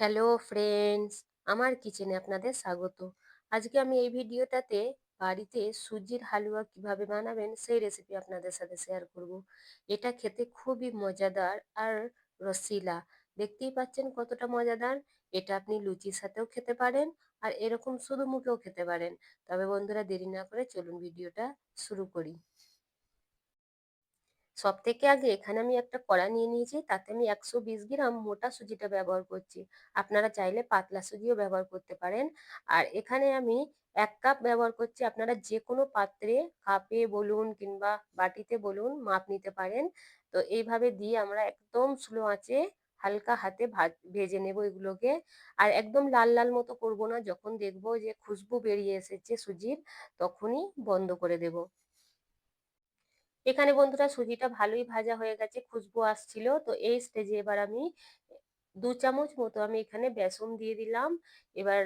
Hello friends, আমার কিচেনে আপনাদের স্বাগত। আজকে আমি এই ভিডিওটাতে বাড়িতে সুজির হালুয়া কীভাবে বানাবেন সেই রেসিপি আপনাদের সাথে শেয়ার করব। এটা খেতে খুবই মজাদার আর রসিলা। দেখতেই পাচ্ছেন কতটা মজাদার। এটা আপনি লুচির সাথেও খেতে পারেন আর এরকম শুধু মুখেও খেতে পারেন। তবে বন্ধুরা দেরি না করে চলুন ভিডিওটা শুরু করি। সব থেকে আগে এখানে আমি একটা কড়া নিয়ে নিয়েছি, তাতে আমি একশো বিশ গ্রাম মোটা সুজিটা ব্যবহার করছি। আপনারা চাইলে পাতলা সুজিও ব্যবহার করতে পারেন। আর এখানে আমি এক কাপ ব্যবহার করছি, আপনারা যে কোনো পাত্রে কাপে বলুন কিংবা বাটিতে বলুন মাপ নিতে পারেন। তো এইভাবে দিয়ে আমরা একদম স্লো আঁচে হালকা হাতে ভেজে নেব এগুলোকে। আর একদম লাল লাল মতো করব না, যখন দেখব যে খুশবু বেরিয়ে এসেছে সুজির, তখনই বন্ধ করে দেব। এখানে বন্ধুরা সুজিটা ভালোই ভাজা হয়ে গেছে, খুশবু আসছিল। তো এই স্টেজে এবার আমি দু চামচ মতো আমি এখানে বেসন দিয়ে দিলাম। এবার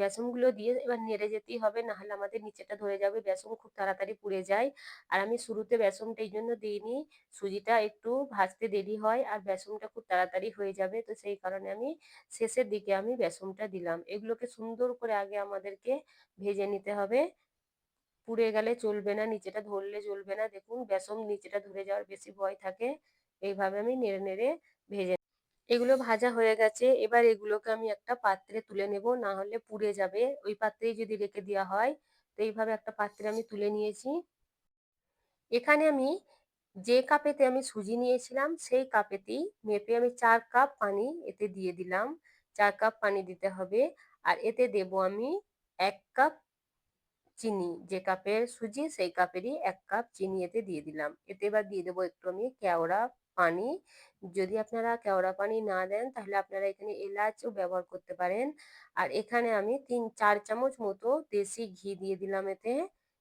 বেসনগুলো দিয়ে এবার নেড়ে যেতেই হবে, নাহলে আমাদের নিচেটা ধরে যাবে, বেসন খুব তাড়াতাড়ি পুড়ে যায়। আর আমি শুরুতে বেসনটা এই জন্য দিইনি, সুজিটা একটু ভাজতে দেরি হয় আর বেসনটা খুব তাড়াতাড়ি হয়ে যাবে। তো সেই কারণে আমি শেষের দিকে আমি বেসনটা দিলাম। এগুলোকে সুন্দর করে আগে আমাদেরকে ভেজে নিতে হবে। পুড়ে গেলে চলবে না, নিচেটা ধরলে চলবে না। দেখুন, বেসন নিচেটা ধরে যাওয়ার বেশি ভয় থাকে, এইভাবে আমি নেড়ে নেড়ে ভেজে এগুলো ভাজা হয়ে গেছে, এবার এগুলোকে আমি একটা পাত্রে তুলে নেব, না হলে পুড়ে যাবে। ওই পাত্রেই যদি রেখে দেওয়া হয়, তো এইভাবে একটা পাত্রে আমি তুলে নিয়েছি। এখানে আমি যে কাপেতে আমি সুজি নিয়েছিলাম, সেই কাপেতেই মেপে আমি চার কাপ পানি এতে দিয়ে দিলাম। চার কাপ পানি দিতে হবে, আর এতে দেব আমি এক কাপ চিনি যে কাপের সুজি, সেই কাপেরই এক কাপ চিনি এতে দিয়ে দিলাম। এতে এবার দিয়ে দেবো একটু আমি কেওড়া পানি। যদি আপনারা কেওড়া পানি না দেন, তাহলে আপনারা এখানে এলাচও ব্যবহার করতে পারেন। আর এখানে আমি তিন, চার চামচ মতো দেশি ঘি দিয়ে দিলাম এতে।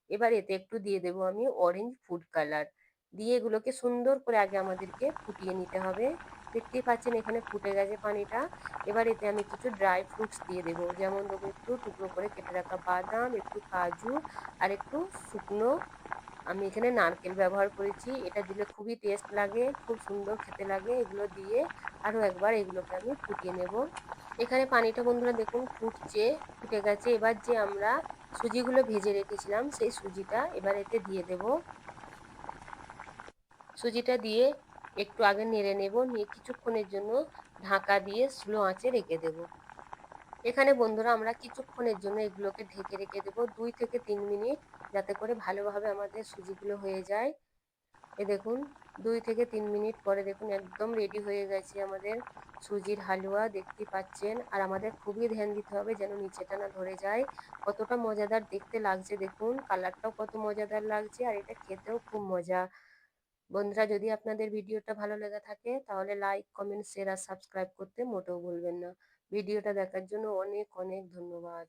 এবার এতে একটু দিয়ে দেবো আমি অরেঞ্জ ফুড কালার দিয়ে এগুলোকে সুন্দর করে আগে আমাদেরকে ফুটিয়ে নিতে হবে। দেখতেই পাচ্ছেন এখানে ফুটে গেছে পানিটা। এবার এতে আমি কিছু ড্রাই ফ্রুটস দিয়ে দেবো। যেমন দেবো একটু টুকরো করে কেটে রাখা বাদাম, একটু কাজু আর একটু শুকনো। আমি এখানে নারকেল ব্যবহার করেছি। এটা দিলে খুবই টেস্ট লাগে, খুব সুন্দর খেতে লাগে। এগুলো দিয়ে আরও একবার এগুলোকে আমি ফুটিয়ে নেব। এখানে পানিটা বন্ধুরা দেখুন ফুটছে, ফুটে গেছে। এবার যে আমরা সুজিগুলো ভেজে রেখেছিলাম, সেই সুজিটা এবার এতে দিয়ে দেব। সুজিটা দিয়ে একটু আগে নেড়ে নেব, নিয়ে কিছুক্ষণের জন্য ঢাকা দিয়ে স্লো আঁচে রেখে দেব। এখানে বন্ধুরা আমরা কিছুক্ষণের জন্য এগুলোকে ঢেকে রেখে দেব, দুই থেকে তিন মিনিট, যাতে করে ভালোভাবে আমাদের সুজিগুলো হয়ে যায়। এ দেখুন, দুই থেকে তিন মিনিট পরে দেখুন একদম রেডি হয়ে গেছে আমাদের সুজির হালুয়া, দেখতে পাচ্ছেন। আর আমাদের খুবই ধ্যান দিতে হবে যেন নিচেটা না ধরে যায়। কতটা মজাদার দেখতে লাগছে, দেখুন, কালারটাও কত মজাদার লাগছে, আর এটা খেতেও খুব মজা। বন্ধুরা, যদি আপনাদের ভিডিওটা ভালো লেগে থাকে, তাহলে লাইক কমেন্ট শেয়ার আর সাবস্ক্রাইব করতে মোটেও ভুলবেন না। ভিডিওটা দেখার জন্য অনেক অনেক ধন্যবাদ।